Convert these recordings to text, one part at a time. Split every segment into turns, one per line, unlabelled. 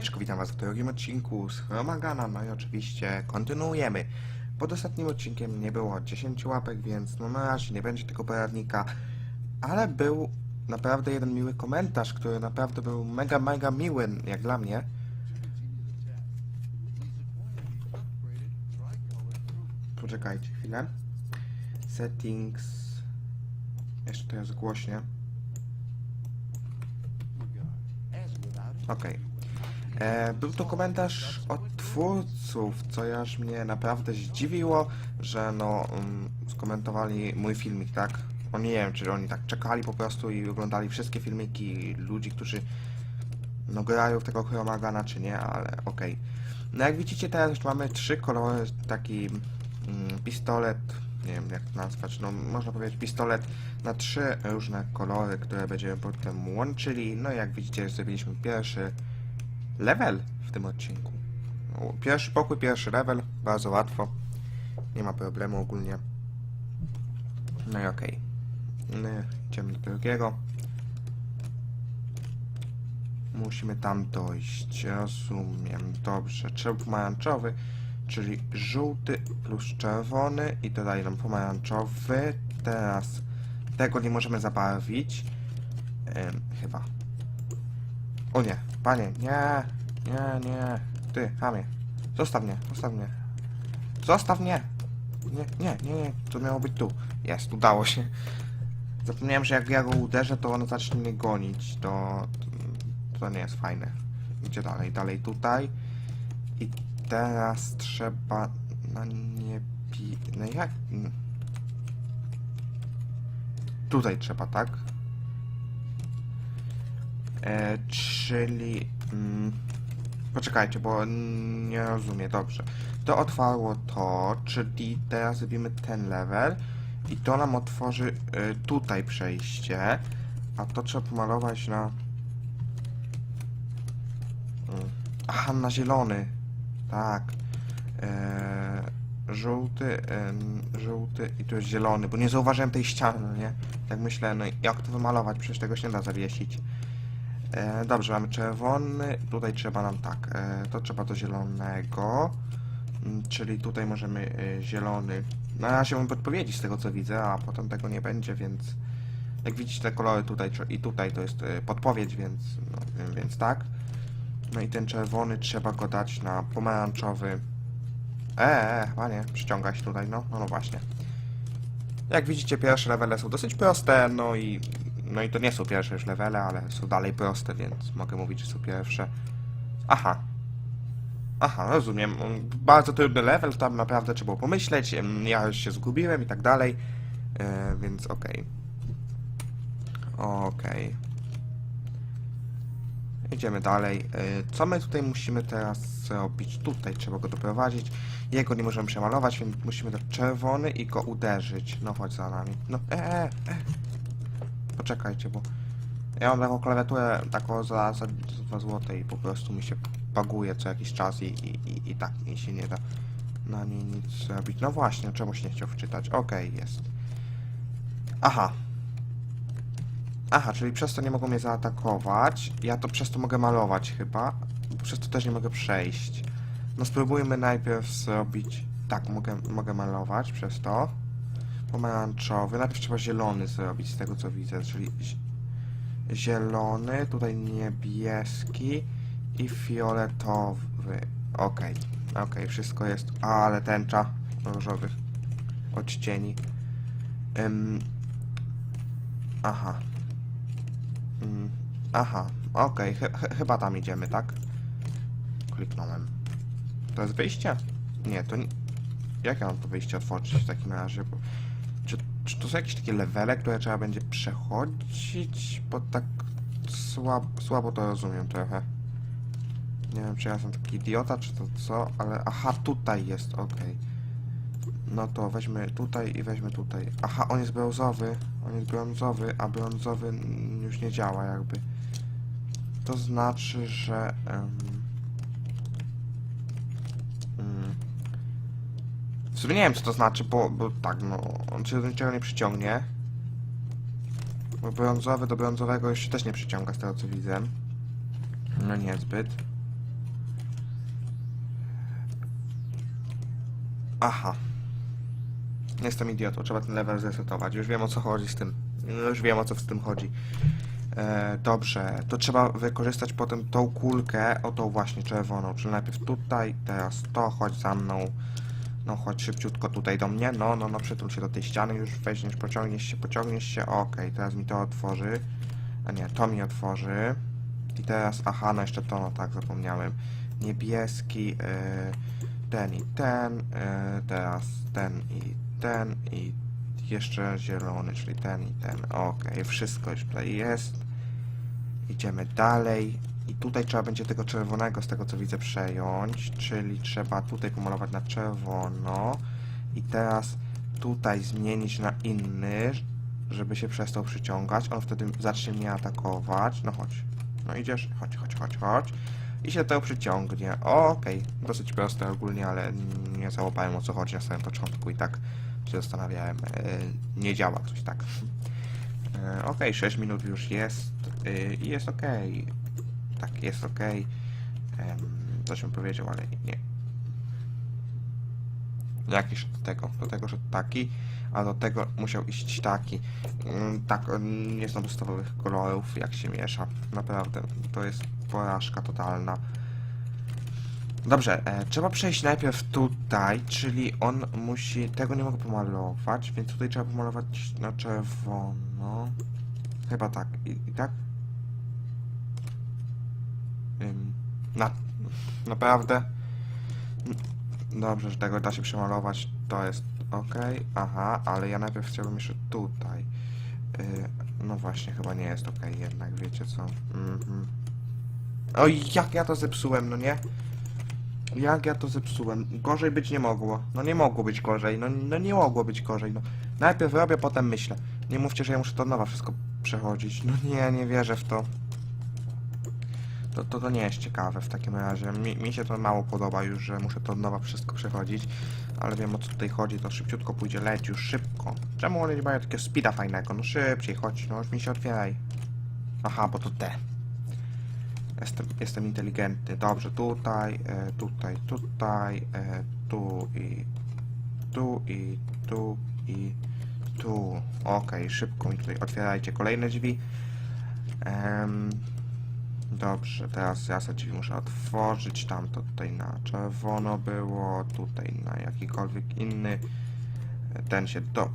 Cześć, witam was w drugim odcinku z Chromagana, no i oczywiście kontynuujemy. Pod ostatnim odcinkiem nie było 10 łapek, więc no na razie nie będzie tego poradnika, ale był naprawdę jeden miły komentarz, który naprawdę był mega, mega miły, jak dla mnie. Poczekajcie chwilę. Settings. Jeszcze teraz głośnie. Okej. E, Był to komentarz od twórców, co aż mnie naprawdę zdziwiło, że no mm, skomentowali mój filmik, tak? No nie wiem, czy oni tak czekali po prostu i oglądali wszystkie filmiki ludzi, którzy no grają w tego Chromagana, czy nie, ale okej. No jak widzicie teraz już mamy trzy kolory, taki mm, pistolet, nie wiem jak to nazwać, no można powiedzieć pistolet na trzy różne kolory, które będziemy potem łączyli. No jak widzicie zrobiliśmy pierwszy level w tym odcinku. No, Pierwszy pokój, pierwszy level, bardzo łatwo. Nie ma problemu ogólnie. No i okej. No, idziemy do drugiego. Musimy tam dojść. Rozumiem. Dobrze. Trzeba pomarańczowy, czyli żółty plus czerwony i dodaję nam pomarańczowy. Teraz tego nie możemy zabarwić. Em, chyba. O nie, panie, nie, nie, nie. Ty, chamie. Zostaw mnie, zostaw mnie. Zostaw mnie! Nie, nie, nie, nie, to miało być tu. Jest, udało się. Zapomniałem, że jak ja go uderzę, to on zacznie mnie gonić. To, to nie jest fajne. Idzie dalej, dalej tutaj. I teraz trzeba na niebie... No jak... Tutaj trzeba, tak? E, czyli... Mm, poczekajcie, bo nie rozumiem, dobrze. To otwarło to, czyli teraz zrobimy ten level i to nam otworzy y, tutaj przejście, a to trzeba pomalować na... Mm, Aha, na zielony. Tak. E, żółty, żółty i tu jest zielony, bo nie zauważyłem tej ściany, no nie? Tak myślę, no jak to wymalować? Przecież tego się nie da zawiesić. E, dobrze, mamy czerwony, tutaj trzeba nam tak, e, to trzeba do zielonego, Mm, czyli tutaj możemy e, zielony, na razie mam podpowiedzi z tego co widzę, a potem tego nie będzie, więc jak widzicie te kolory tutaj i tutaj to jest e, podpowiedź, więc, no, więc tak. No i ten czerwony trzeba go dać na pomarańczowy. Eee, chyba nie, przyciąga się tutaj, no, no, no właśnie. Jak widzicie, pierwsze levele są dosyć proste, no i, no i to nie są pierwsze już levele, ale są dalej proste, więc mogę mówić, że są pierwsze. Aha. Aha, rozumiem. Bardzo trudny level, tam naprawdę trzeba było pomyśleć, ja już się zgubiłem i tak dalej, e, więc okej. Okej. Idziemy dalej. E, Co my tutaj musimy teraz zrobić? Tutaj trzeba go doprowadzić. Jego nie możemy przemalować, więc musimy dać czerwony i go uderzyć. No chodź za nami. No, e, e, e. Poczekajcie, bo ja mam taką klawiaturę taką za, za 2 złote i po prostu mi się baguje co jakiś czas i, i, i, i tak mi się nie da na niej nic zrobić. No właśnie, czemuś nie chciał wczytać. Okej, jest. Aha. Aha, czyli przez to nie mogą mnie zaatakować. Ja to przez to mogę malować chyba. Przez to też nie mogę przejść. No spróbujmy najpierw zrobić... Tak, mogę, mogę malować przez to. Pomarańczowy. Najpierw trzeba zielony zrobić z tego co widzę, czyli zi- zielony, tutaj niebieski i fioletowy. Okej, okej, wszystko jest. Ale tęcza różowych odcieni. Ym, aha. Ym, aha, okej, chy- chy- chyba tam idziemy, tak? Kliknąłem. To jest wyjście? Nie, to nie... Jak ja mam to wyjście otworzyć w takim razie? Bo... Czy, to są jakieś takie levele, które trzeba będzie przechodzić? Bo tak słab, słabo to rozumiem trochę. Nie wiem, czy ja jestem taki idiota, czy to co, ale... Aha, tutaj jest, okej. No to weźmy tutaj i weźmy tutaj. Aha, on jest brązowy. On jest brązowy, a brązowy już nie działa jakby. To znaczy, że... em, sumie nie wiem, co to znaczy, bo, bo tak, no, on się do niczego nie przyciągnie. Bo brązowy do brązowego jeszcze też nie przyciąga, z tego co widzę. No niezbyt. Aha. Jestem idiotą, trzeba ten level zresetować. Już wiem o co chodzi z tym. Już wiem o co z tym chodzi. E, dobrze, to trzeba wykorzystać potem tą kulkę, o tą właśnie czerwoną. Czyli najpierw tutaj, teraz to, chodź za mną. No chodź szybciutko tutaj do mnie. No, no, no, przytul się do tej ściany, już weźmiesz, pociągniesz się, pociągniesz się. Okej, teraz mi to otworzy. A nie, to mi otworzy. I teraz, aha, no jeszcze to, no tak, zapomniałem. Niebieski, e, ten i ten, e, teraz ten i ten i jeszcze zielony, czyli ten i ten. Okej, wszystko już tutaj jest. Idziemy dalej. I tutaj trzeba będzie tego czerwonego, z tego co widzę, przejąć. Czyli trzeba tutaj pomalować na czerwono. I teraz tutaj zmienić na inny, żeby się przestał przyciągać. On wtedy zacznie mnie atakować. No chodź. No idziesz, chodź, chodź, chodź, chodź. I się to przyciągnie. Okej, dosyć proste ogólnie, ale nie załapałem o co chodzi na samym początku i tak się zastanawiałem. E, nie działa coś tak. E, Okej, 6 minut już jest i jest okej. Tak, jest okej. Em, Coś bym powiedział, ale nie. Jakiś do tego, do tego, że taki, a do tego musiał iść taki. Mm, Tak, nie znam podstawowych kolorów, jak się miesza. Naprawdę, to jest porażka totalna. Dobrze, e, trzeba przejść najpierw tutaj, czyli on musi... Tego nie mogę pomalować, więc tutaj trzeba pomalować na czerwono. Chyba tak. I, i tak? Na... Naprawdę? Dobrze, że tego da się przemalować, to jest ok. Aha, ale ja najpierw chciałbym jeszcze tutaj. Yy, no właśnie, chyba nie jest ok jednak, wiecie co? Mhm. Oj, jak ja to zepsułem, no nie? Jak ja to zepsułem? Gorzej być nie mogło. No nie mogło być gorzej. No, no nie mogło być gorzej. No. Najpierw robię, potem myślę. Nie mówcie, że ja muszę to nowa wszystko przechodzić. No nie, nie wierzę w to. To, to, to nie jest ciekawe w takim razie. Mi, mi się to mało podoba już, że muszę to od nowa wszystko przechodzić. Ale wiem o co tutaj chodzi, to szybciutko pójdzie, leć już szybko. Czemu oni mają takiego speeda fajnego? No szybciej, chodź, no już mi się otwieraj. Aha, bo to te. Jestem, jestem inteligentny. Dobrze, tutaj, e, tutaj, tutaj, e, tu i tu i tu i tu. Okej, szybko mi tutaj otwierajcie kolejne drzwi. Em, dobrze, teraz ja sobie muszę otworzyć. Tam to tutaj na czerwono było, tutaj na jakikolwiek inny. Ten się do...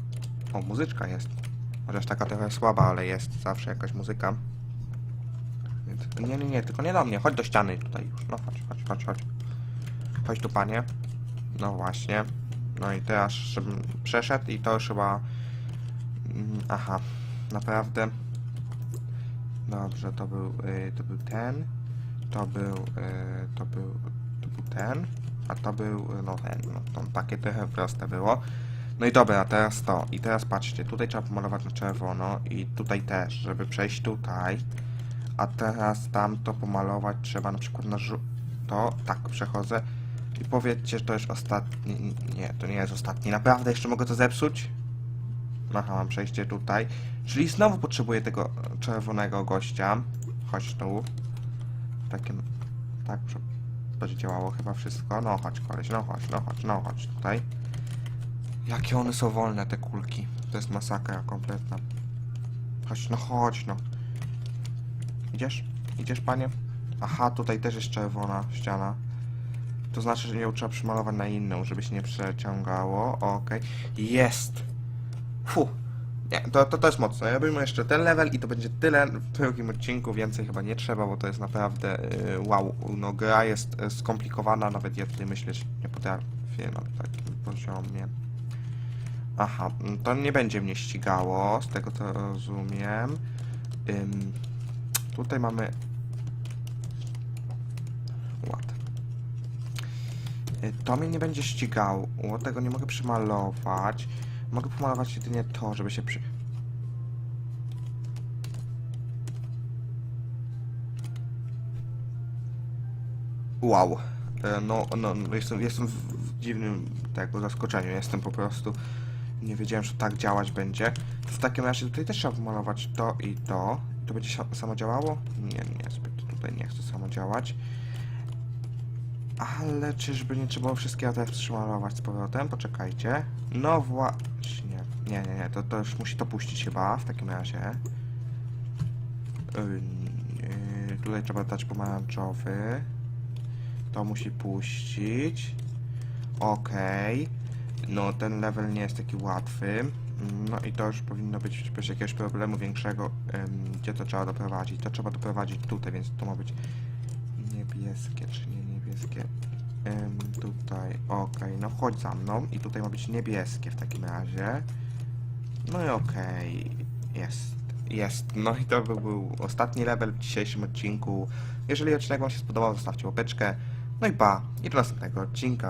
O, muzyczka jest. Chociaż taka trochę słaba, ale jest zawsze jakaś muzyka. Nie, nie, nie, tylko nie do mnie. Chodź do ściany tutaj już. No chodź, chodź, chodź, chodź. Chodź tu, panie. No właśnie. No i teraz, żebym przeszedł i to już chyba... Mm, Aha, naprawdę. Dobrze, to był, y, to był ten. To był, y, to był, to był ten. A to był, y, no ten, no to takie trochę proste było. No i dobra, teraz to. I teraz patrzcie, tutaj trzeba pomalować na czerwono i tutaj też, żeby przejść tutaj. A teraz tamto pomalować trzeba na przykład na. To, tak, przechodzę. I powiedzcie, że to już ostatni... Nie, to nie jest ostatni. Naprawdę jeszcze mogę to zepsuć? Aha, mam przejście tutaj. Czyli znowu potrzebuję tego czerwonego gościa. Chodź tu. Takim... Tak, będzie działało chyba wszystko. No chodź koleś, no chodź, no chodź, no chodź tutaj. Jakie one są wolne, te kulki. To jest masakra kompletna. Chodź, no chodź, no. Idziesz? Idziesz, panie? Aha, tutaj też jest czerwona ściana. To znaczy, że ją trzeba przymalować na inną, żeby się nie przeciągało. Okej. Jest! Fu. Nie, to, to, to jest mocne. Robimy jeszcze ten level i to będzie tyle w drugim odcinku. Więcej chyba nie trzeba, bo to jest naprawdę yy, wow. No, gra jest y, skomplikowana, nawet ja tutaj myśleć nie potrafię na takim poziomie. Aha, mm, to nie będzie mnie ścigało, z tego co rozumiem. Ym, tutaj mamy... Ład. Y, To mnie nie będzie ścigało, tego nie mogę przymalować. Mogę pomalować jedynie to, żeby się przy... Wow. E, No, no, no jestem, jestem w, dziwnym tego zaskoczeniu. Jestem po prostu. Nie wiedziałem, że tak działać będzie. W takim razie tutaj też trzeba pomalować to i to. To będzie sa- samo działało? Nie, nie, zbyt tutaj nie chcę samo działać. Ale czyżby nie trzeba było wszystkiego teraz z powrotem? Poczekajcie. No właśnie. Nie, nie, nie, to, to już musi to puścić chyba w takim razie. Yy, tutaj trzeba dać pomarańczowy. To musi puścić. Okej. No ten level nie jest taki łatwy. No i to już powinno być bez jakiegoś problemu większego, gdzie to trzeba doprowadzić. To trzeba doprowadzić tutaj, więc to ma być niebieskie, czy nie niebieskie. Em, tutaj, okej, no chodź za mną i tutaj ma być niebieskie w takim razie. No i okej, jest, jest. No i to by był ostatni level w dzisiejszym odcinku. Jeżeli odcinek Wam się spodobał, zostawcie łapeczkę. No i pa, i do następnego odcinka.